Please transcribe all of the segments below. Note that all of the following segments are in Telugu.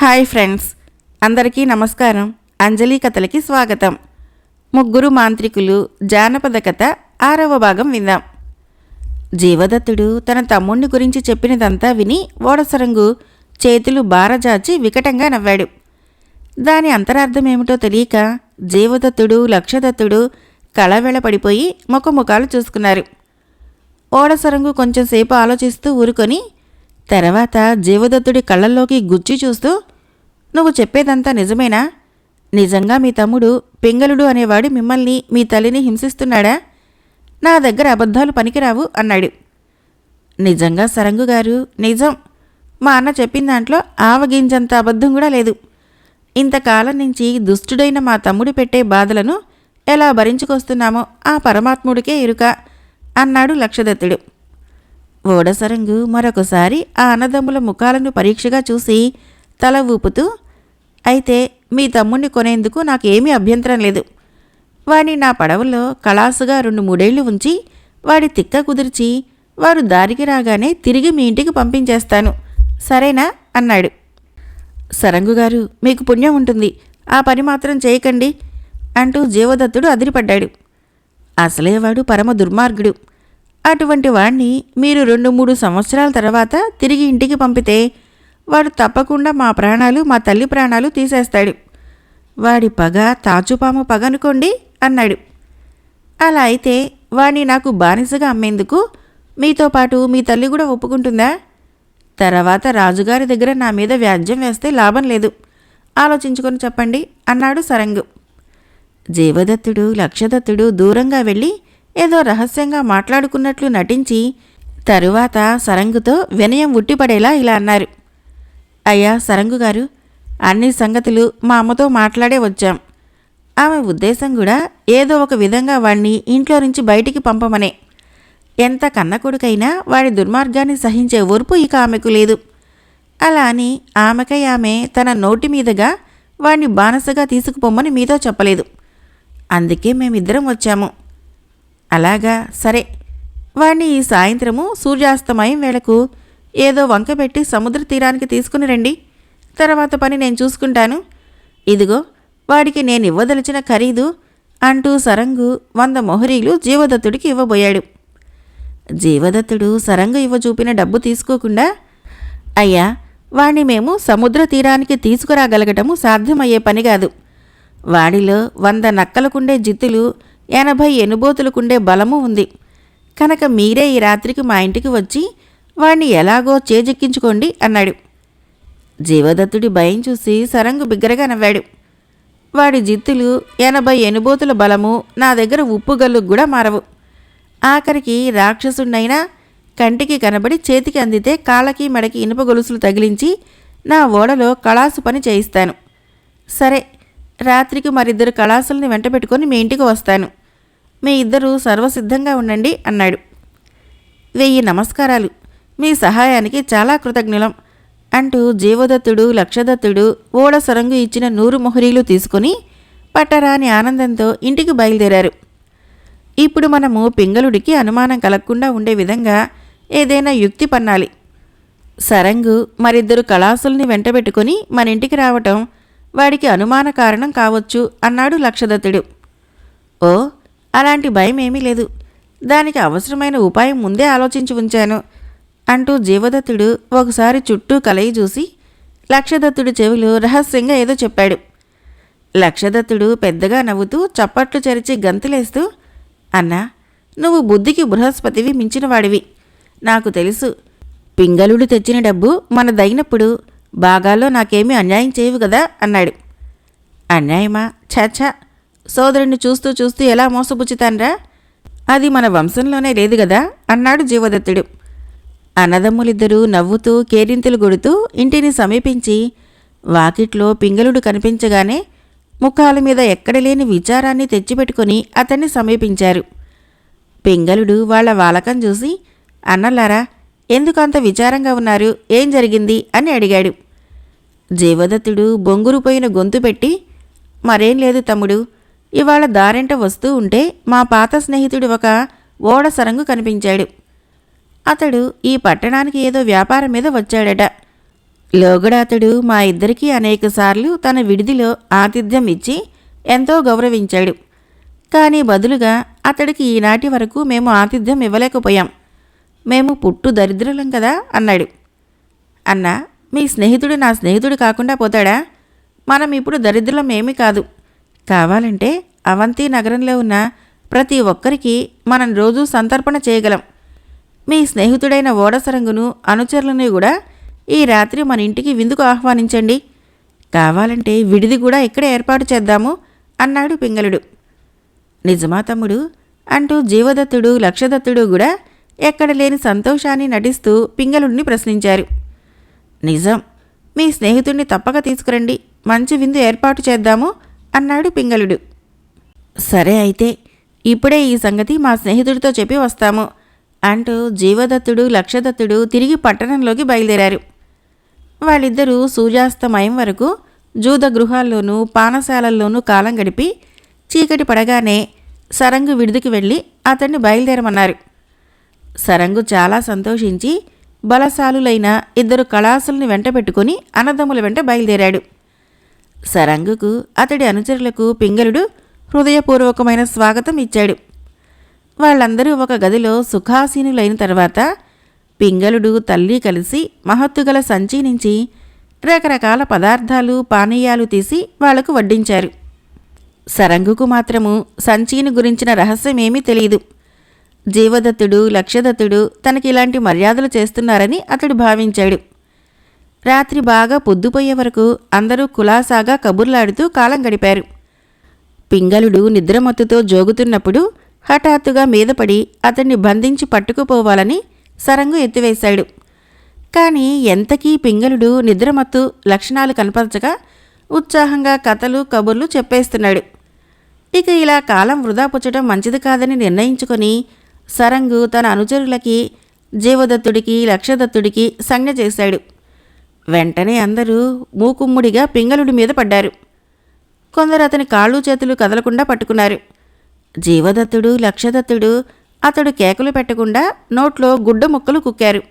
హాయ్ ఫ్రెండ్స్ అందరికీ నమస్కారం. అంజలి కథలకి స్వాగతం. ముగ్గురు మాంత్రికులు జానపద కథ ఆరవ భాగం విందాం. జీవదత్తుడు తన తమ్ముణ్ణి గురించి చెప్పినదంతా విని ఓడసరంగు చేతులు బారజాచి వికటంగా నవ్వాడు. దాని అంతరార్థం ఏమిటో తెలియక జీవదత్తుడు లక్షదత్తుడు కళవెళ పడిపోయి ముఖముఖాలు చూసుకున్నారు. ఓడసరంగు కొంచెంసేపు ఆలోచిస్తూ ఊరుకొని తర్వాత జీవదత్తుడి కళ్ళల్లోకి గుచ్చి చూస్తూ నువ్వు చెప్పేదంతా నిజమేనా? నిజంగా మీ తమ్ముడు పింగళుడు అనేవాడు మిమ్మల్ని మీ తల్లిని హింసిస్తున్నాడా? నా దగ్గర అబద్ధాలు పనికిరావు అన్నాడు. నిజంగా సరంగు గారు నిజం. మా అన్న చెప్పిన దాంట్లో ఆవగింజంత అబద్ధం కూడా లేదు. ఇంతకాలం నుంచి దుష్టుడైన మా తమ్ముడు పెట్టే బాధలను ఎలా భరించుకొస్తున్నామో ఆ పరమాత్ముడికే ఇరుక అన్నాడు లక్షదత్తుడు. ఓడసరంగు మరొకసారి ఆ అన్నదమ్ముల ముఖాలను పరీక్షగా చూసి తల ఊపుతూ అయితే మీ తమ్ముణ్ణి కొనేందుకు నాకేమీ అభ్యంతరం లేదు. వాడిని నా పడవలో కళాసుగా రెండు మూడేళ్ళు ఉంచి వాడి తిక్క కుదిర్చి వారు దారికి రాగానే తిరిగి మీ ఇంటికి పంపించేస్తాను. సరేనా అన్నాడు. సరంగు గారు మీకు పుణ్యం ఉంటుంది. ఆ పని మాత్రం చేయకండి అంటూ జీవదత్తుడు అదిరిపడ్డాడు. అసలే వాడు పరమ దుర్మార్గుడు. అటువంటి వాణ్ణి మీరు రెండు మూడు సంవత్సరాల తర్వాత తిరిగి ఇంటికి పంపితే వాడు తప్పకుండా మా ప్రాణాలు మా తల్లి ప్రాణాలు తీసేస్తాడు. వాడి పగ తాచుపాము పగ అనుకోండి అన్నాడు. అలా అయితే వాణ్ణి నాకు బానిసగా అమ్మేందుకు మీతో పాటు మీ తల్లి కూడా ఒప్పుకుంటుందా? తర్వాత రాజుగారి దగ్గర నా మీద వ్యాజ్యం వేస్తే లాభం లేదు. ఆలోచించుకొని చెప్పండి అన్నాడు సరంగు. జీవదత్తుడు లక్షదత్తుడు దూరంగా వెళ్ళి ఏదో రహస్యంగా మాట్లాడుకున్నట్లు నటించి తరువాత సరంగుతో వినయం ఉట్టిపడేలా ఇలా అన్నారు. అయ్యా సరంగు గారు అన్ని సంగతులు మా అమ్మతో మాట్లాడే వచ్చాం. ఆమె ఉద్దేశం కూడా ఏదో ఒక విధంగా వాణ్ణి ఇంట్లో నుంచి బయటికి పంపమనే. ఎంత కన్న కొడుకైనా వాడి దుర్మార్గాన్ని సహించే ఓర్పు ఇక ఆమెకు లేదు. అలా అని ఆమెకై ఆమె తన నోటి మీదుగా వాణ్ణి బానసగా తీసుకుపోమ్మని మీతో చెప్పలేదు. అందుకే మేమిద్దరం వచ్చాము. అలాగా సరే. వాణ్ణి ఈ సాయంత్రము సూర్యాస్తమయం వేళకు ఏదో వంక పెట్టి సముద్ర తీరానికి తీసుకుని రండి. తర్వాత పని నేను చూసుకుంటాను. ఇదిగో వాడికి నేను ఇవ్వదలిచిన ఖరీదు అంటూ సరంగు వంద మొహరీలు జీవదత్తుడికి ఇవ్వబోయాడు. జీవదత్తుడు సరంగు ఇవ్వ చూపిన డబ్బు తీసుకోకుండా అయ్యా వాణ్ణి మేము సముద్ర తీరానికి తీసుకురాగలగటము సాధ్యమయ్యే పని కాదు. వాడిలో వంద నక్కలకుండే జిత్తులు ఎనభై ఎనుబోతులకుండే బలము ఉంది. కనుక మీరే ఈ రాత్రికి మా ఇంటికి వచ్చి వాణ్ణి ఎలాగో చేజెక్కించుకోండి అన్నాడు. జీవదత్తుడి భయం చూసి సరంగు బిగ్గరగా నవ్వాడు. వాడి జిత్తులు ఎనభై ఎనుబోతుల బలము నా దగ్గర ఉప్పుగల్లు కూడా మారవు. ఆఖరికి రాక్షసుడినైనా కంటికి కనబడి చేతికి అందితే కాళ్ళకి మెడకి ఇనుప గొలుసులు తగిలించి నా ఓడలో కళాసు పని చేయిస్తాను. సరే రాత్రికి మరిద్దరు కళాసుల్ని వెంటబెట్టుకొని మీ ఇంటికి వస్తాను. మీ ఇద్దరు సర్వసిద్ధంగా ఉండండి అన్నాడు. వెయ్యి నమస్కారాలు. మీ సహాయానికి చాలా కృతజ్ఞులం అంటూ జీవదత్తుడు లక్షదత్తుడు ఓడ సొరంగు ఇచ్చిన నూరు మొహరీలు తీసుకుని పట్టరాని ఆనందంతో ఇంటికి బయలుదేరారు. ఇప్పుడు మనము పింగళుడికి అనుమానం కలగకుండా ఉండే విధంగా ఏదైనా యుక్తి పన్నాలి. సరంగు మరిద్దరు కళాసుల్ని వెంటబెట్టుకుని మన ఇంటికి రావటం వాడికి అనుమాన కారణం కావచ్చు అన్నాడు లక్షదత్తుడు. ఓ అలాంటి భయం ఏమీ లేదు. దానికి అవసరమైన ఉపాయం ముందే ఆలోచించి ఉంచాను. అంటూ జీవదత్తుడు ఒకసారి చుట్టూ కలయి చూసి లక్షదత్తుడి చెవిలో రహస్యంగా ఏదో చెప్పాడు. లక్షదత్తుడు పెద్దగా నవ్వుతూ చప్పట్లు చరిచి గంతులేస్తూ అన్నా నువ్వు బుద్ధికి బృహస్పతివి మించినవాడివి. నాకు తెలుసు పింగళుడు తెచ్చిన డబ్బు మనదైనప్పుడు బాగాల్లో నాకేమీ అన్యాయం చేయవు కదా అన్నాడు. అన్యాయమా? ఛాఛా సోదరుణ్ణి చూస్తూ చూస్తూ ఎలా మోసపుచ్చుతాన్రా అది మన వంశంలోనే లేదు కదా అన్నాడు జీవదత్తుడు. అన్నదమ్ములిద్దరూ నవ్వుతూ కేరింతలు కొడుతూ ఇంటిని సమీపించి వాకిట్లో పింగళుడు కనిపించగానే ముఖాల మీద ఎక్కడలేని విచారాన్ని తెచ్చిపెట్టుకుని అతన్ని సమీపించారు. పింగళుడు వాళ్ళ వాలకం చూసి అన్నలారా ఎందుకు అంత విచారంగా ఉన్నారు? ఏం జరిగింది? అని అడిగాడు. జీవదత్తుడు బొంగురుపోయిన గొంతు పెట్టి మరేం లేదు తమ్ముడు ఇవాళ దారెంట వస్తూ ఉంటే మా పాత స్నేహితుడు ఒక ఓడ సరంగు కనిపించాడు. అతడు ఈ పట్టణానికి ఏదో వ్యాపారం మీద వచ్చాడట. లోగడాతడు మా ఇద్దరికీ అనేకసార్లు తన విడిదిలో ఆతిథ్యం ఇచ్చి ఎంతో గౌరవించాడు. కానీ బదులుగా అతడికి ఈనాటి వరకు మేము ఆతిథ్యం ఇవ్వలేకపోయాం. మేము పుట్టు దరిద్రులం కదా అన్నాడు. అన్నా మీ స్నేహితుడు నా స్నేహితుడు కాకుండా పోతాడా? మనం ఇప్పుడు దరిద్రులం ఏమీ కాదు. కావాలంటే అవంతి నగరంలో ఉన్న ప్రతి ఒక్కరికి మనం రోజూ సంతర్పణ చేయగలం. మీ స్నేహితుడైన ఓడసరంగును అనుచరులను కూడా ఈ రాత్రి మన ఇంటికి విందుకు ఆహ్వానించండి. కావాలంటే విడిది కూడా ఇక్కడే ఏర్పాటు చేద్దాము అన్నాడు పింగళుడు. నిజమా తమ్ముడు? అంటూ జీవదత్తుడు లక్షదత్తుడు కూడా ఎక్కడ లేని సంతోషాన్ని నటిస్తూ పింగళుడిని ప్రశ్నించారు. నిజం. మీ స్నేహితుడిని తప్పక తీసుకురండి. మంచి విందు ఏర్పాటు చేద్దాము అన్నాడు పింగళుడు. సరే అయితే ఇప్పుడే ఈ సంగతి మా స్నేహితుడితో చెప్పి వస్తాము అంటూ జీవదత్తుడు లక్షదత్తుడు తిరిగి పట్టణంలోకి బయలుదేరారు. వాళ్ళిద్దరూ సూర్యాస్తమయం వరకు జూద గృహాల్లోనూ పానశాలల్లోనూ కాలం గడిపి చీకటి పడగానే సరంగు విడుదకి వెళ్ళి అతన్ని బయలుదేరమన్నారు. సరంగు చాలా సంతోషించి బలశాలులైన ఇద్దరు కళాసుల్ని వెంట పెట్టుకుని అన్నదమ్ముల వెంట బయలుదేరాడు. సరంగుకు అతడి అనుచరులకు పింగళుడు హృదయపూర్వకమైన స్వాగతం ఇచ్చాడు. వాళ్ళందరూ ఒక గదిలో సుఖాసీనులైన తర్వాత పింగళుడు తల్లి కలిసి మహత్తుగల సంచి నుంచి రకరకాల పదార్థాలు పానీయాలు తీసి వాళ్ళకు వడ్డించారు. సరంగుకు మాత్రము సంచీని గురించిన రహస్యమేమీ తెలియదు జీవదత్తుడు లక్షదత్తుడు తనకి ఇలాంటి మర్యాదలు చేస్తున్నారని అతడు భావించాడు. రాత్రి బాగా పొద్దుపోయే వరకు అందరూ కులాసాగా కబుర్లాడుతూ కాలం గడిపారు. పింగళుడు నిద్రమత్తుతో జోగుతున్నప్పుడు హఠాత్తుగా మీదపడి అతన్ని బంధించి పట్టుకుపోవాలని సరంగు ఎత్తివేశాడు. కానీ ఎంతకీ పింగళుడు నిద్రమత్తు లక్షణాలు కనపరచగా ఉత్సాహంగా కథలు కబుర్లు చెప్పేస్తున్నాడు. ఇక ఇలా కాలం వృధా పుచ్చడం మంచిది కాదని నిర్ణయించుకొని సరంగు తన అనుచరులకి జీవదత్తుడికి లక్షదత్తుడికి సంజ్ఞ చేశాడు. వెంటనే అందరూ మూకుమ్ముడిగా పింగళుడి మీద పడ్డారు. కొందరు అతని కాళ్ళు చేతులు కదలకుండా పట్టుకున్నారు. జీవదత్తుడు లక్షదత్తుడు అతడు కేకలు పెట్టకుండా నోట్లో గుడ్డ ముక్కలు కుక్కారు.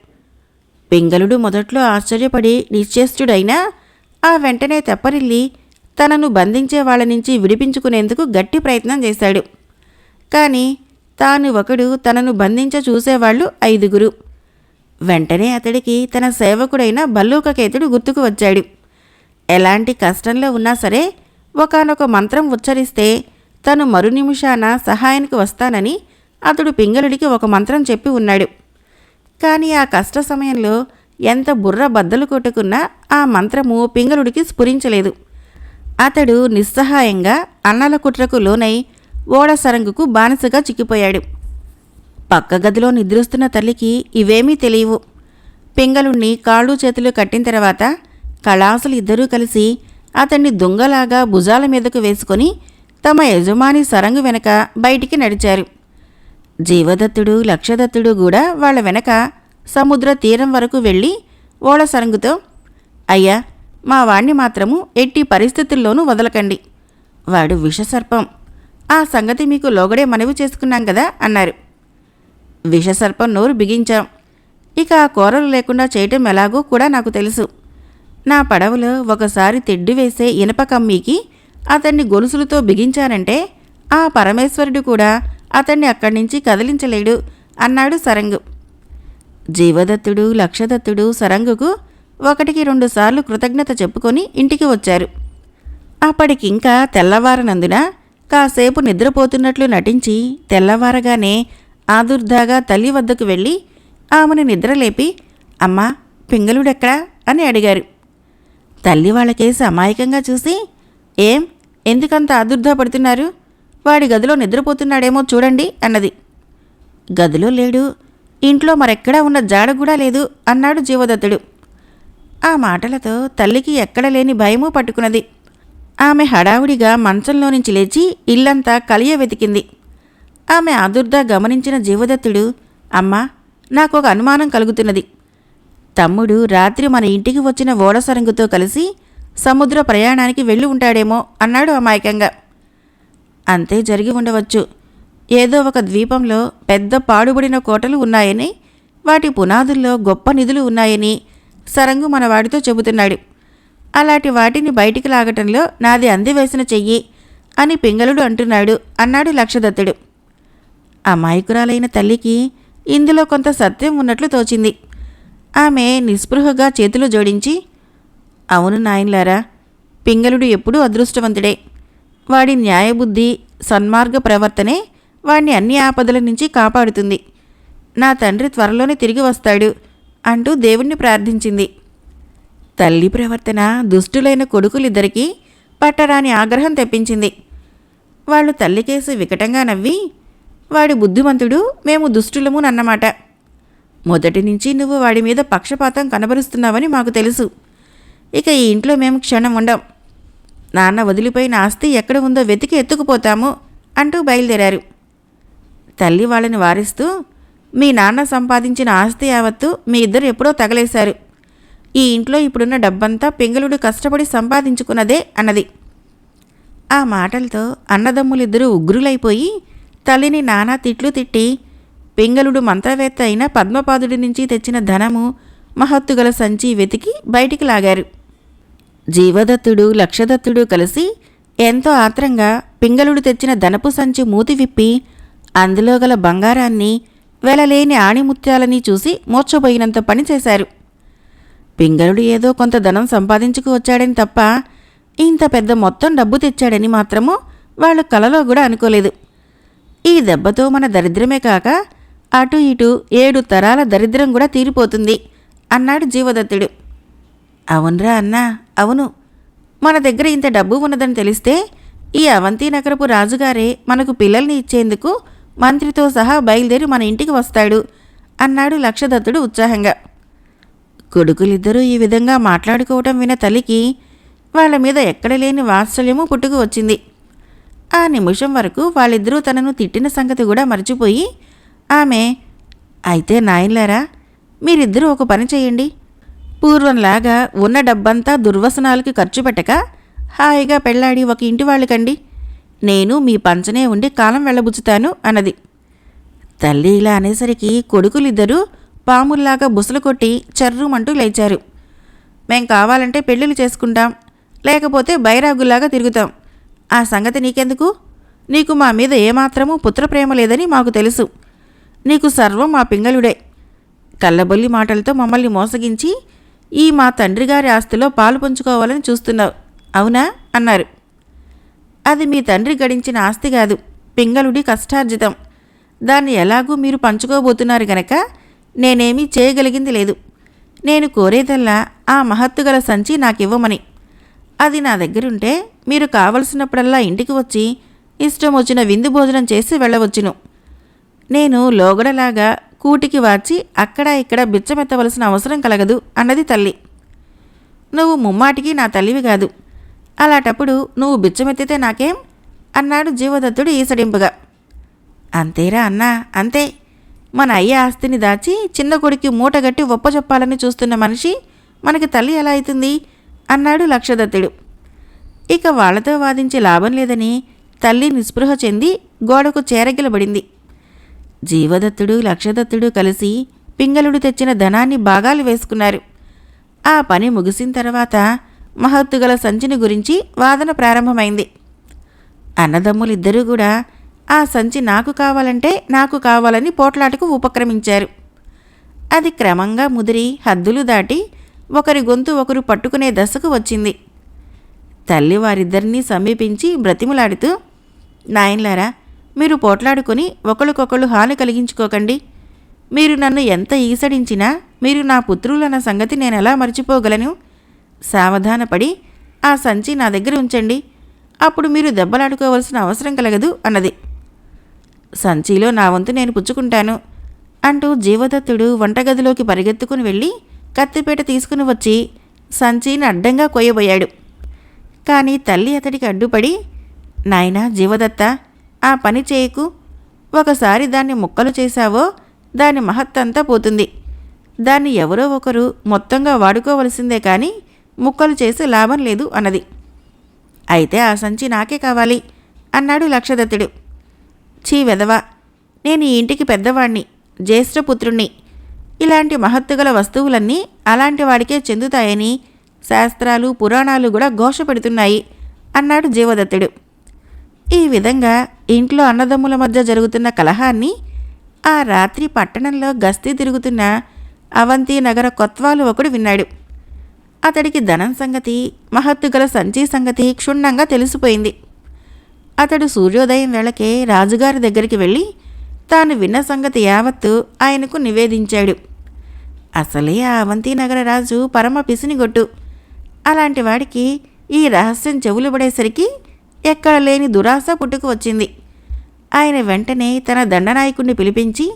పింగళుడు మొదట్లో ఆశ్చర్యపడి నిశ్చేష్టుడైనా ఆ వెంటనే తెప్పరిల్లి తనను బంధించే వాళ్ళ నుంచి విడిపించుకునేందుకు గట్టి ప్రయత్నం చేశాడు. కానీ తాను ఒకడు తనను బంధించ చూసేవాళ్ళు ఐదుగురు. వెంటనే అతడికి తన సేవకుడైన భల్లూకకేతుడు గుర్తుకు వచ్చాడు. ఎలాంటి కష్టంలో ఉన్నా సరే ఒకానొక మంత్రం ఉచ్చరిస్తే తను మరు నిమిషాన సహాయానికి వస్తానని అతడు పింగళుడికి ఒక మంత్రం చెప్పి ఉన్నాడు. కానీ ఆ కష్ట సమయంలో ఎంత బుర్ర బద్దలు కొట్టుకున్నా ఆ మంత్రము పింగళుడికి స్ఫురించలేదు. అతడు నిస్సహాయంగా అన్నల కుట్రకు లోనై ఓడ సరంగుకు బానిసగా చిక్కిపోయాడు. పక్క గదిలో నిద్రిస్తున్న తల్లికి ఇవేమీ తెలియవు. పింగళుణ్ణి కాళ్ళు చేతులు కట్టిన తర్వాత కళాసులు ఇద్దరూ కలిసి అతన్ని దొంగలాగా భుజాల మీదకు వేసుకొని తమ యజమాని సరంగు వెనక బయటికి నడిచారు. జీవదత్తుడు లక్షదత్తుడు కూడా వాళ్ళ వెనక సముద్ర తీరం వరకు వెళ్ళి ఓడ సరంగుతో అయ్యా మా వాణ్ణి మాత్రము ఎట్టి పరిస్థితుల్లోనూ వదలకండి. వాడు విషసర్పం. ఆ సంగతి మీకు లోగడే మనవి చేసుకున్నాం కదా అన్నారు. విషసర్పం నోరు బిగించాం. ఇక ఆ కూరలు లేకుండా చేయటం ఎలాగో కూడా నాకు తెలుసు. నా పడవలో ఒకసారి తెడ్డు వేసే ఇనప కమ్మీకి అతన్ని గొలుసులతో బిగించానంటే ఆ పరమేశ్వరుడు కూడా అతన్ని అక్కడి నుంచి కదిలించలేడు అన్నాడు సరంగు. జీవదత్తుడు లక్షదత్తుడు సరంగుకు ఒకటికి రెండుసార్లు కృతజ్ఞత చెప్పుకొని ఇంటికి వచ్చారు. అప్పటికింకా తెల్లవారనందున కాసేపు నిద్రపోతున్నట్లు నటించి తెల్లవారగానే ఆదుర్దాగా తల్లి వద్దకు వెళ్ళి ఆమెను నిద్రలేపి అమ్మా పింగళుడెక్కడా? అని అడిగారు. తల్లి వాళ్ళకేసి అమాయకంగా చూసి ఏం? ఎందుకంత ఆదుర్దా పడుతున్నారు? వాడి గదిలో నిద్రపోతున్నాడేమో చూడండి అన్నది. గదిలో లేడు. ఇంట్లో మరెక్కడా ఉన్న జాడ కూడా లేదు అన్నాడు జీవదత్తుడు. ఆ మాటలతో తల్లికి ఎక్కడ లేని భయమూ పట్టుకున్నది. ఆమె హడావుడిగా మంచంలో నుంచి లేచి ఇల్లంతా కలియ వెతికింది. ఆమె ఆదుర్దా గమనించిన జీవదత్తుడు అమ్మా నాకు ఒక అనుమానం కలుగుతున్నది. తమ్ముడు రాత్రి మన ఇంటికి వచ్చిన ఓడసరంగుతో కలిసి సముద్ర ప్రయాణానికి వెళ్ళి ఉంటాడేమో అన్నాడు అమాయకంగా. అంతే జరిగి ఉండవచ్చు. ఏదో ఒక ద్వీపంలో పెద్ద పాడుబడిన కోటలు ఉన్నాయని వాటి పునాదుల్లో గొప్ప నిధులు ఉన్నాయని సరంగు మనవాడితో చెబుతున్నాడు. అలాంటి వాటిని బయటికి లాగటంలో నాది అందివేసిన చెయ్యి అని పింగళుడు అంటున్నాడు అన్నాడు లక్షదత్తుడు. అమాయకురాలైన తల్లికి ఇందులో కొంత సత్యం ఉన్నట్లు తోచింది. ఆమె నిస్పృహగా చేతులు జోడించి అవును నాయన్లారా పింగళుడు ఎప్పుడూ అదృష్టవంతుడే. వాడి న్యాయబుద్ధి సన్మార్గ ప్రవర్తనే వాణ్ణి అన్ని ఆపదల నుంచి కాపాడుతుంది. నా తండ్రి త్వరలోనే తిరిగి వస్తాడు అంటూ దేవుణ్ణి ప్రార్థించింది. తల్లి ప్రవర్తన దుష్టులైన కొడుకులిద్దరికీ పట్టరాని ఆగ్రహం తెప్పించింది. వాళ్ళు తల్లికేసి వికటంగా నవ్వి వాడి బుద్ధిమంతుడు మేము దుష్టులము నన్నమాట. మొదటి నుంచి నువ్వు వాడి మీద పక్షపాతం కనబరుస్తున్నావని మాకు తెలుసు. ఇక ఈ ఇంట్లో మేము క్షణం ఉండం. నాన్న వదిలిపోయిన ఆస్తి ఎక్కడ ఉందో వెతికి ఎత్తుకుపోతాము అంటూ బయలుదేరారు. తల్లి వాళ్ళని వారిస్తూ మీ నాన్న సంపాదించిన ఆస్తి యావత్తు మీ ఇద్దరు ఎప్పుడో తగలేశారు. ఈ ఇంట్లో ఇప్పుడున్న డబ్బంతా పింగళుడు కష్టపడి సంపాదించుకున్నదే అన్నది. ఆ మాటలతో అన్నదమ్ములిద్దరూ ఉగ్రులైపోయి తల్లిని నానా తిట్లు తిట్టి పింగళుడు మంత్రవేత్త అయిన పద్మపాదుడి నుంచి తెచ్చిన ధనము మహత్తుగల సంచి వెతికి బయటికి లాగారు. జీవదత్తుడు లక్షదత్తుడు కలిసి ఎంతో ఆత్రంగా పింగళుడు తెచ్చిన ధనపు సంచి మూతి విప్పి అందులో గల బంగారాన్ని వెలలేని ఆణిముత్యాలని చూసి మోర్చబోయినంత పని చేశారు. పింగళుడు ఏదో కొంత ధనం సంపాదించుకు వచ్చాడని తప్ప ఇంత పెద్ద మొత్తం డబ్బు తెచ్చాడని మాత్రము వాళ్ళు కలలో కూడా అనుకోలేదు. ఈ దెబ్బతో మన దరిద్రమే కాక అటు ఇటు ఏడు తరాల దరిద్రం కూడా తీరిపోతుంది అన్నాడు జీవదత్తుడు. అవునరా అన్నా అవును. మన దగ్గర ఇంత డబ్బు ఉన్నదని తెలిస్తే ఈ అవంతి నగరపు రాజుగారే మనకు పిల్లల్ని ఇచ్చేందుకు మంత్రితో సహా బయలుదేరి మన ఇంటికి వస్తాడు అన్నాడు లక్షదత్తుడు ఉత్సాహంగా. కొడుకులిద్దరూ ఈ విధంగా మాట్లాడుకోవటం విన తల్లికి వాళ్ళ మీద ఎక్కడ లేని వాత్సల్యము పుట్టుకు వచ్చింది. ఆ నిమిషం వరకు వాళ్ళిద్దరూ తనను తిట్టిన సంగతి కూడా మర్చిపోయి ఆమె అయితే నాయన్లారా మీరిద్దరూ ఒక పని చేయండి. పూర్వంలాగా ఉన్న డబ్బంతా దుర్వసనాలకి ఖర్చు పెట్టక హాయిగా పెళ్ళాడి ఒక ఇంటి వాళ్ళకండి. నేను మీ పంచనే ఉండి కాలం వెళ్ళబుచ్చుతాను అన్నది. తల్లి ఇలా అనేసరికి కొడుకులిద్దరూ పాముల్లాగా బుసలు కొట్టి చర్రుమంటూ లేచారు. మేం కావాలంటే పెళ్ళిళ్ళు చేసుకుంటాం లేకపోతే బైరాగుల్లాగా తిరుగుతాం. ఆ సంగతి నీకెందుకు? నీకు మా మీద ఏమాత్రమూ పుత్రప్రేమ లేదని మాకు తెలుసు. నీకు సర్వం మా పింగళుడే. కళ్ళబొల్లి మాటలతో మమ్మల్ని మోసగించి ఈ మా తండ్రి గారి ఆస్తిలో పాలు పంచుకోవాలని చూస్తున్నావు అవునా? అన్నారు. అది మీ తండ్రి గడించిన ఆస్తి కాదు పింగళుడి కష్టార్జితం. దాన్ని ఎలాగూ మీరు పంచుకోబోతున్నారు గనక నేనేమీ చేయగలిగింది లేదు. నేను కోరేదల్లా ఆ మహత్తుగల సంచి నాకివ్వమని. అది నా దగ్గరుంటే మీరు కావలసినప్పుడల్లా ఇంటికి వచ్చి ఇష్టం వచ్చిన విందు భోజనం చేసి వెళ్ళవచ్చును. నేను లోగడలాగా కూటికి వాచి అక్కడ ఇక్కడ బిచ్చమెత్తవలసిన అవసరం కలగదు అన్నది తల్లి. నువ్వు ముమ్మాటికి నా తల్లివి కాదు. అలాంటప్పుడు నువ్వు బిచ్చమెత్తితే నాకేం? అన్నాడు జీవదత్తుడు ఈసడింపుగా. అంతేరా అన్నా అంతే. మన అయ్య ఆస్తిని దాచి చిన్న కొడుకు మూటగట్టి ఒప్పచెప్పాలని చూస్తున్న మనిషి మనకి తల్లి ఎలా అవుతుంది అన్నాడు లక్షదత్తుడు. ఇక వాళ్ళతో వాదించే లాభం లేదని తల్లి నిస్పృహ చెంది గోడకు చేరగిలబడింది. జీవదత్తుడు లక్షదత్తుడు కలిసి పింగళుడు తెచ్చిన ధనాన్ని భాగాలు వేసుకున్నారు. ఆ పని ముగిసిన తర్వాత మహత్తుగల సంచిని గురించి వాదన ప్రారంభమైంది. అన్నదమ్ములిద్దరూ కూడా ఆ సంచి నాకు కావాలంటే నాకు కావాలని పోట్లాటకు ఉపక్రమించారు. అది క్రమంగా ముదిరి హద్దులు దాటి ఒకరి గొంతు ఒకరు పట్టుకునే దశకు వచ్చింది. తల్లి వారిద్దరినీ సమీపించి బ్రతిమలాడుతూ నాయన్లారా మీరు పోట్లాడుకొని ఒకరికొకళ్ళు హాని కలిగించుకోకండి. మీరు నన్ను ఎంత ఈసడించినా మీరు నా పుత్రులన్న సంగతి నేను ఎలా మర్చిపోగలను? సావధానపడి ఆ సంచి నా దగ్గర ఉంచండి. అప్పుడు మీరు దెబ్బలాడుకోవాల్సిన అవసరం కలగదు అన్నది. సంచిలో నా వంతు నేను పుచ్చుకుంటాను అంటూ జీవదత్తుడు వంటగదిలోకి పరిగెత్తుకుని వెళ్ళి కత్తిపేట తీసుకుని వచ్చి సంచిని అడ్డంగా కొయ్యబోయాడు. కానీ తల్లి అతడికి అడ్డుపడి నాయనా జీవదత్త ఆ పని చేయకు. ఒకసారి దాన్ని ముక్కలు చేశావో దాని మహత్తంతా పోతుంది. దాన్ని ఎవరో ఒకరు మొత్తంగా వాడుకోవలసిందే కానీ ముక్కలు చేసి లాభం లేదు అన్నది. అయితే ఆ సంచి నాకే కావాలి అన్నాడు లక్షదత్తుడు. చీ వెదవా నేను ఈ ఇంటికి పెద్దవాణ్ణి జ్యేష్ఠపుత్రుణ్ణి. ఇలాంటి మహత్తుగల వస్తువులన్నీ అలాంటి వాడికే చెందుతాయని శాస్త్రాలు పురాణాలు కూడా ఘోష పెడుతున్నాయి అన్నాడు జీవదత్తుడు. ఈ విధంగా ఇంట్లో అన్నదమ్ముల మధ్య జరుగుతున్న కలహాన్ని ఆ రాత్రి పట్టణంలో గస్తీ తిరుగుతున్న అవంతి నగర కొత్వాలు ఒకడు విన్నాడు. అతడికి ధనం సంగతి మహత్తుగల సంచి సంగతి క్షుణ్ణంగా తెలిసిపోయింది. అతడు సూర్యోదయం వేళకే రాజుగారి దగ్గరికి వెళ్ళి తాను విన్న సంగతి యావత్తు ఆయనకు నివేదించాడు. అసలే ఆ అవంతినగర రాజు పరమ పిసినిగొట్టు. అలాంటి వాడికి ఈ రహస్యం చెవులు పడేసరికి ఎక్కడ లేని దురాశ పుట్టుకు వచ్చింది. ఆయన వెంటనే తన దండనాయకుడిని పిలిపించి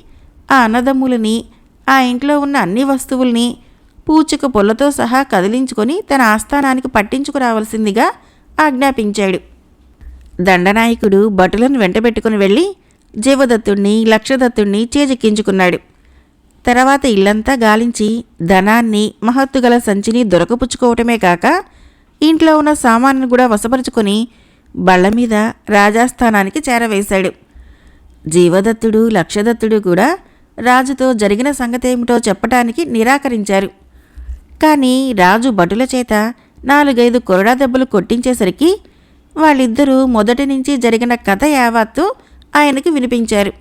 ఆ అన్నదమ్ములని ఆ ఇంట్లో ఉన్న అన్ని వస్తువుల్ని పూచిక పొల్లతో సహా కదిలించుకొని తన ఆస్థానానికి పట్టించుకురావలసిందిగా ఆజ్ఞాపించాడు. దండనాయకుడు భటులను వెంటబెట్టుకుని వెళ్ళి జీవదత్తుణ్ణి లక్షదత్తుణ్ణి చేజెక్కించుకున్నాడు. తర్వాత ఇల్లంతా గాలించి ధనాన్ని మహత్తుగల సంచిని దొరకపుచ్చుకోవటమే కాక ఇంట్లో ఉన్న సామాన్ను కూడా వశపరుచుకొని బళ్ళ మీద రాజాస్థానానికి చేరవేశాడు. జీవదత్తుడు లక్షదత్తుడు కూడా రాజుతో జరిగిన సంగతేమిటో చెప్పటానికి నిరాకరించారు. కానీ రాజు భటుల చేత నాలుగైదు కొరడా దెబ్బలు కొట్టించేసరికి వాళ్ళిద్దరూ మొదటి నుంచి జరిగిన కథ యావత్తు ఆయనకి వినిపించారు.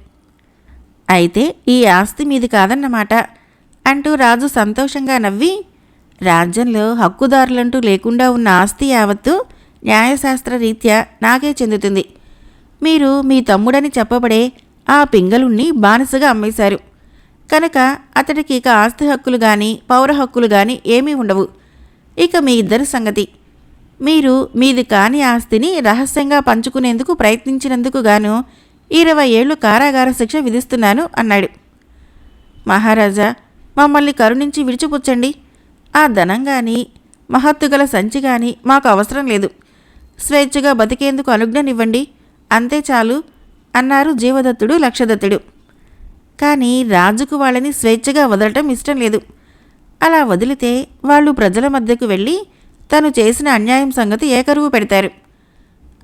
అయితే ఈ ఆస్తి మీది కాదన్నమాట అంటూ రాజు సంతోషంగా నవ్వి రాజ్యంలో హక్కుదారులంటూ లేకుండా ఉన్న ఆస్తి యావత్తు న్యాయశాస్త్ర రీత్యా నాకే చెందుతుంది. మీరు మీ తమ్ముడని చెప్పబడే ఆ పింగళుణ్ణి బానిసగా అమ్మేశారు. కనుక అతడికి ఇక ఆస్తి హక్కులు కానీ పౌర హక్కులు కానీ ఏమీ ఉండవు. ఇక మీ ఇద్దరి సంగతి. మీరు మీది కాని ఆస్తిని రహస్యంగా పంచుకునేందుకు ప్రయత్నించినందుకు గాను ఇరవై ఏళ్ళు కారాగార శిక్ష విధిస్తున్నాను అన్నాడు. మహారాజా మమ్మల్ని కరుణించి విడిచిపుచ్చండి. ఆ ధనం కానీ మహత్తుగల సంచి కానీ మాకు అవసరం లేదు. స్వేచ్ఛగా బతికేందుకు అనుజ్ఞనివ్వండి. అంతే చాలు అన్నారు జీవదత్తుడు లక్షదత్తుడు. కానీ రాజుకు వాళ్ళని స్వేచ్ఛగా వదలటం ఇష్టం లేదు. అలా వదిలితే వాళ్ళు ప్రజల మధ్యకు వెళ్ళి తను చేసిన అన్యాయం సంగతి ఏకరువు పెడతారు.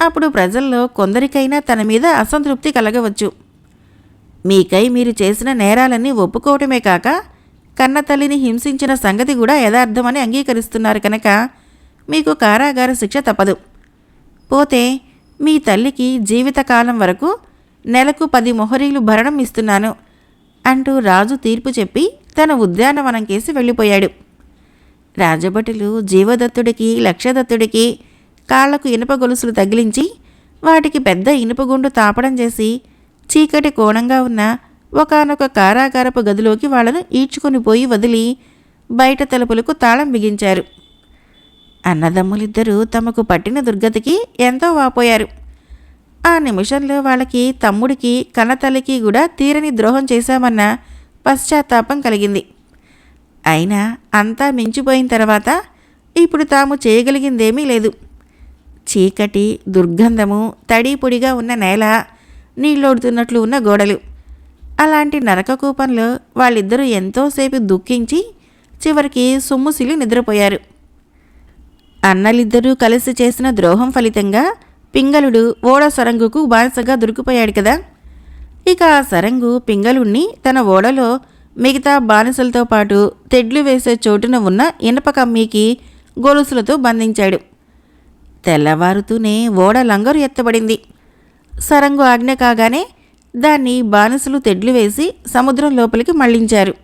అప్పుడు ప్రజల్లో కొందరికైనా తన మీద అసంతృప్తి కలగవచ్చు. మీకై మీరు చేసిన నేరాలన్నీ ఒప్పుకోవటమే కాక కన్నతల్లిని హింసించిన సంగతి కూడా యథార్థమని అంగీకరిస్తున్నారు కనుక మీకు కారాగార శిక్ష తప్పదు. పోతే మీ తల్లికి జీవితకాలం వరకు నెలకు పది మొహరీలు భరణం ఇస్తున్నాను అంటూ రాజు తీర్పు చెప్పి తన ఉద్యానవనం కేసి వెళ్ళిపోయాడు. రాజభటులు జీవదత్తుడికి లక్షదత్తుడికి కాళ్ళకు ఇనుప గొలుసులు తగిలించి వాటికి పెద్ద ఇనుపగుండు తాపడం చేసి చీకటి కోణంగా ఉన్న ఒకానొక కారాగారపు గదిలోకి వాళ్ళను ఈడ్చుకొని పోయి వదిలి బయట తలుపులకు తాళం బిగించారు. అన్నదమ్ములిద్దరూ తమకు పట్టిన దుర్గతికి ఎంతో వాపోయారు. ఆ నిమిషంలో వాళ్ళకి తమ్ముడికి కన్నతల్లికి కూడా తీరని ద్రోహం చేశామన్న పశ్చాత్తాపం కలిగింది. అయినా అంతా మించిపోయిన తర్వాత ఇప్పుడు తాము చేయగలిగిందేమీ లేదు. చీకటి దుర్గంధము తడి పొడిగా ఉన్న నేల నీళ్ళోడుతున్నట్లు ఉన్న గోడలు. అలాంటి నరకకూపంలో వాళ్ళిద్దరూ ఎంతోసేపు దుఃఖించి చివరికి సొమ్ముసిలి నిద్రపోయారు. అన్నలిద్దరూ కలిసి చేసిన ద్రోహం ఫలితంగా పింగళుడు ఓడ సరంగుకు బానిసగా దొరికిపోయాడు కదా. ఇక ఆ సరంగు పింగళుణ్ణి తన ఓడలో మిగతా బానిసలతో పాటు తెడ్లు వేసే చోటున ఉన్న ఇనప కమ్మీకి గొలుసులతో బంధించాడు. తెల్లవారుతూనే ఓడ లంగరు ఎత్తబడింది. సరంగు ఆజ్ఞ కాగానే దాన్ని బానిసలు తెడ్లు వేసి సముద్రం లోపలికి మళ్ళించారు.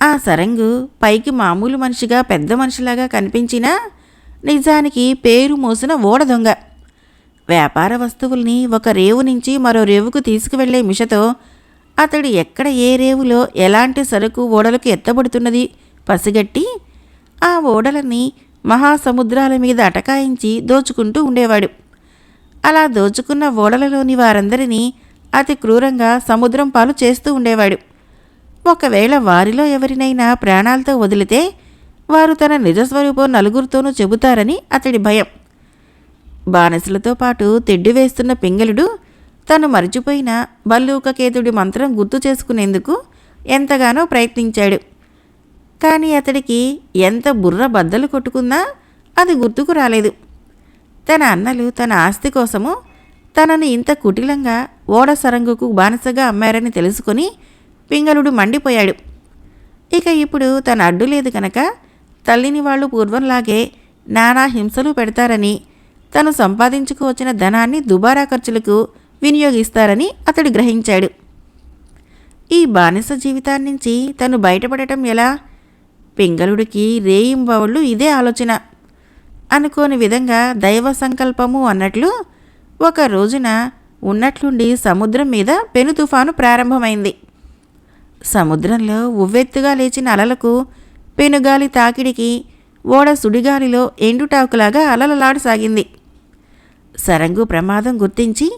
ఆ సరంగు పైకి మామూలు మనిషిగా పెద్ద మనిషిలాగా కనిపించినా నిజానికి పేరు మోసిన ఓడ దొంగ. వ్యాపార వస్తువుల్ని ఒక రేవు నుంచి మరో రేవుకు తీసుకువెళ్ళే మిషతో అతడు ఎక్కడ ఏ రేవులో ఎలాంటి సరుకు ఓడలకు ఎత్తబడుతున్నది పసిగట్టి ఆ ఓడలని మహాసముద్రాల మీద అటకాయించి దోచుకుంటూ ఉండేవాడు. అలా దోచుకున్న ఓడలలోని వారందరినీ అతి క్రూరంగా సముద్రం పాలు చేస్తూ ఉండేవాడు. ఒకవేళ వారిలో ఎవరినైనా ప్రాణాలతో వదిలితే వారు తన నిజస్వరూపం నలుగురితోనూ చెబుతారని అతడి భయం. బానిసలతో పాటు తెడ్డి వేస్తున్న పింగళుడు తను మరిచిపోయిన బల్లూకకేతుడి మంత్రం గుర్తు చేసుకునేందుకు ఎంతగానో ప్రయత్నించాడు. కానీ అతడికి ఎంత బుర్ర బద్దలు కొట్టుకున్నా అది గుర్తుకు రాలేదు. తన అన్నలు తన ఆస్తి కోసము తనని ఇంత కుటిలంగా ఓడ సరంగుకు బానిసగా అమ్మారని తెలుసుకొని పింగళుడు మండిపోయాడు. ఇక ఇప్పుడు తన అడ్డు లేదు కనుక తల్లిని వాళ్ళు పూర్వంలాగే నానా హింసలు పెడతారని తను సంపాదించుకువచ్చిన ధనాన్ని దుబారా ఖర్చులకు వినియోగిస్తారని అతడు గ్రహించాడు. ఈ బానిస జీవితాన్నించి తను బయటపడటం ఎలా? పింగళుడికి రేయింబవళ్ళు ఇదే ఆలోచన. అనుకోని విధంగా దైవ సంకల్పము అన్నట్లు ఒక రోజున ఉన్నట్లుండి సముద్రం మీద పెను తుఫాను ప్రారంభమైంది. సముద్రంలో ఉవ్వెత్తుగా లేచిన అలలకు పెనుగాలి తాకిడికి ఓడ సుడిగాలిలో ఎండుటాకులాగా అలలలాడసాగింది. సరంగు ప్రమాదం గుర్తించి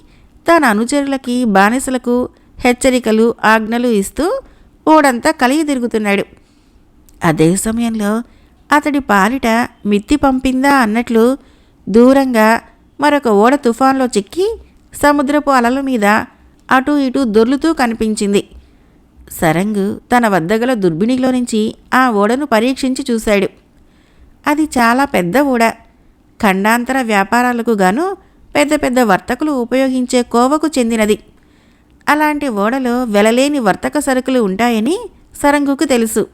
తన అనుచరులకి బానిసలకు హెచ్చరికలు ఆజ్ఞలు ఇస్తూ ఓడంతా కలిగి తిరుగుతున్నాడు అదే సమయంలో అతడి పాలిట మిత్తి పంపిందా అన్నట్లు దూరంగా మరొక ఓడ తుఫాన్లో చిక్కి సముద్రపు అలల మీద అటూ ఇటూ దొర్లుతూ కనిపించింది. సరంగు తన వద్దగల దుర్బిణిలో నుంచి ఆ ఓడను పరీక్షించి చూశాడు. అది చాలా పెద్ద ఓడ. ఖండాంతర వ్యాపారాలకు గాను పెద్ద పెద్ద వర్తకులు ఉపయోగించే కోవకు చెందినది. అలాంటి ఓడలో వెలలేని వర్తక సరుకులు ఉంటాయని సరంగుకు తెలుసు.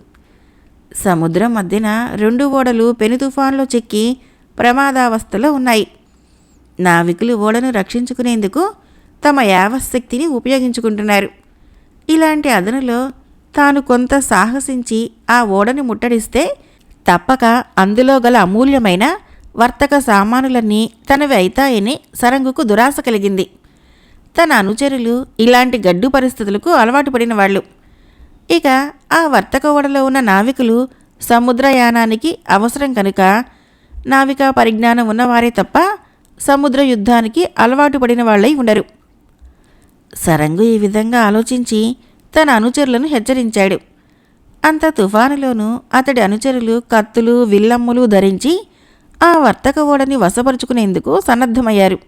సముద్రం మధ్యన రెండు ఓడలు పెను తుఫాన్లో చిక్కి ప్రమాదావస్థలో ఉన్నాయి. నావికులు ఓడను రక్షించుకునేందుకు తమ యావశక్తిని ఉపయోగించుకుంటున్నారు. ఇలాంటి అదనులో తాను కొంత సాహసించి ఆ ఓడని ముట్టడిస్తే తప్పక అందులో గల అమూల్యమైన వర్తక సామానులన్నీ తనవి అవుతాయని సరంగుకు దురాశ కలిగింది. తన అనుచరులు ఇలాంటి గడ్డు పరిస్థితులకు అలవాటు పడిన వాళ్ళు. ఇక ఆ వర్తక ఓడలో ఉన్న నావికులు సముద్రయానానికి అవసరం కనుక నావికా పరిజ్ఞానం ఉన్నవారే తప్ప సముద్ర యుద్ధానికి అలవాటు పడిన వాళ్ళై ఉండరు. సరంగు ఈ విధంగా ఆలోచించి తన అనుచరులను హెచ్చరించాడు. అంత తుఫానులోనూ అతడి అనుచరులు కత్తులు విల్లమ్ములు ధరించి ఆ వర్తక ఓడని వశపరుచుకునేందుకు సన్నద్ధమయ్యారు.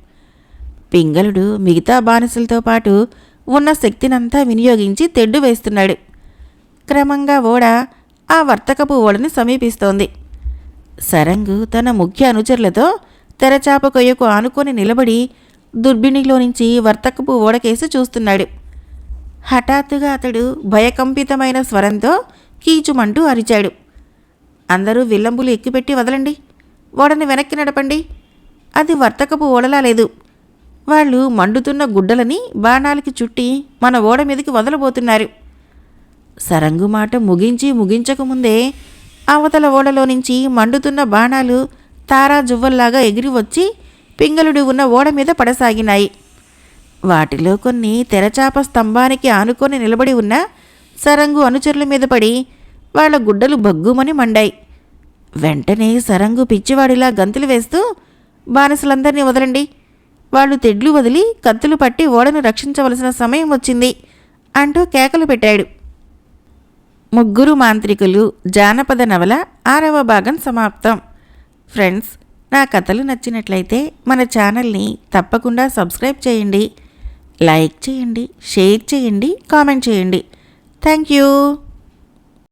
పింగళుడు మిగతా బానిసలతో పాటు ఉన్న శక్తినంతా వినియోగించి తెడ్డు వేస్తున్నాడు. క్రమంగా ఓడ ఆ వర్తకపు ఓడని సమీపిస్తోంది. సరంగు తన ముఖ్య అనుచరులతో తెరచాప కొయ్యకు ఆనుకొని నిలబడి దుర్బిణిలో నుంచి వర్తకపు ఓడకేసి చూస్తున్నాడు. హఠాత్తుగా అతడు భయకంపితమైన స్వరంతో కీచుమంటూ అరిచాడు. అందరూ విల్లంబులు ఎక్కిపెట్టి వదలండి. ఓడని వెనక్కి నడపండి. అది వర్తకపు ఓడలా లేదు. వాళ్ళు మండుతున్న గుడ్డలని బాణాలకి చుట్టి మన ఓడ మీదకి వదలబోతున్నారు. సరంగు మాట ముగించి ముగించకముందే అవతల ఓడలో నుంచి మండుతున్న బాణాలు తారా జువ్వల్లాగా ఎగిరి వచ్చి పింగళుడు ఉన్న ఓడ మీద పడసాగినాయి. వాటిలో కొన్ని తెరచాప స్తంభానికి ఆనుకొని నిలబడి ఉన్న సరంగు అనుచరుల మీద పడి వాళ్ళ గుడ్డలు బగ్గుమని మండాయి. వెంటనే సరంగు పిచ్చివాడిలా గంతులు వేస్తూ బానిసలందరినీ వదలండి. వాళ్ళు తెడ్లు వదిలి కత్తులు పట్టి ఓడను రక్షించవలసిన సమయం వచ్చింది అంటూ కేకలు పెట్టాడు. ముగ్గురు మాంత్రికులు జానపద నవల ఆరవ భాగం సమాప్తం. ఫ్రెండ్స్ నా కథలు నచ్చినట్లయితే మన ఛానల్ని తప్పకుండా సబ్స్క్రైబ్ చేయండి. లైక్ చేయండి షేర్ చేయండి కామెంట్ చేయండి. Thank you.